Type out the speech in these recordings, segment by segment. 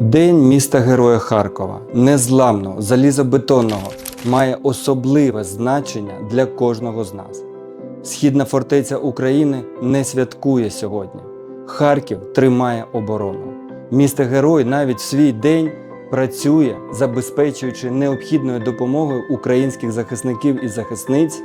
День міста Героя Харкова, незламного, залізобетонного, має особливе значення для кожного з нас. Східна фортеця України не святкує сьогодні. Харків тримає оборону. Місто Герой навіть в свій день працює, забезпечуючи необхідною допомогою українських захисників і захисниць,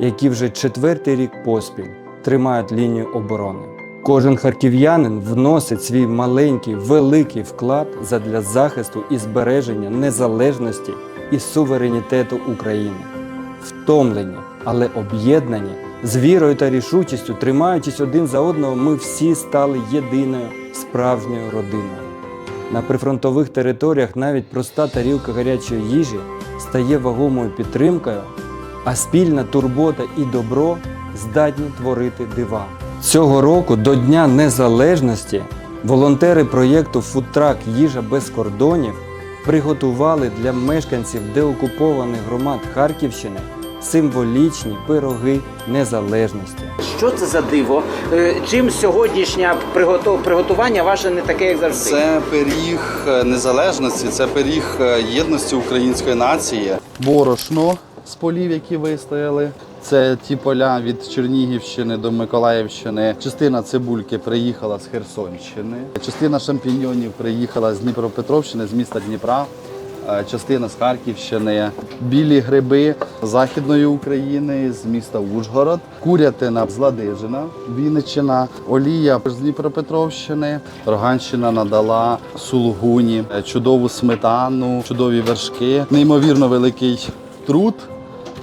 які вже четвертий рік поспіль тримають лінію оборони. Кожен харків'янин вносить свій маленький великий вклад задля захисту і збереження незалежності і суверенітету України. Втомлені, але об'єднані, з вірою та рішучістю, тримаючись один за одного, ми всі стали єдиною справжньою родиною. На прифронтових територіях навіть проста тарілка гарячої їжі стає вагомою підтримкою, а спільна турбота і добро здатні творити дива. Цього року до Дня Незалежності волонтери проєкту Фудтрак Їжа без кордонів приготували для мешканців деокупованих громад Харківщини символічні пироги незалежності. Що це за диво? Е, Чим сьогоднішнє приготування ваше не таке, як завжди? Це пиріг е, незалежності, це пиріг е, єдності української нації. Борошно з полів, які вистояли. Це ті поля від Чернігівщини до Миколаївщини. Частина цибульки приїхала з Херсонщини. Частина шампіньйонів приїхала з Дніпропетровщини, з міста Дніпра. Е, Частина з Харківщини, білі гриби з Західної України, з міста Ужгород, курятина з Ладижина, Вінниччина, олія з Дніпропетровщини, Роганщина надала сулугуні, е, чудову сметану, чудові вершки. Неймовірно великий труд,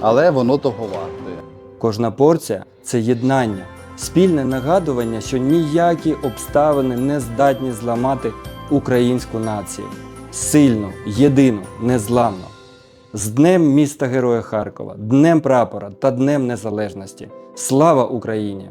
але воно того вартує. Кожна порція це єднання, спільне нагадування, що ніякі обставини не здатні зламати українську націю. Сильну, єдину, незламну. З Днем міста Героя Харкова, Днем Прапора та Днем Незалежності. Слава Україні!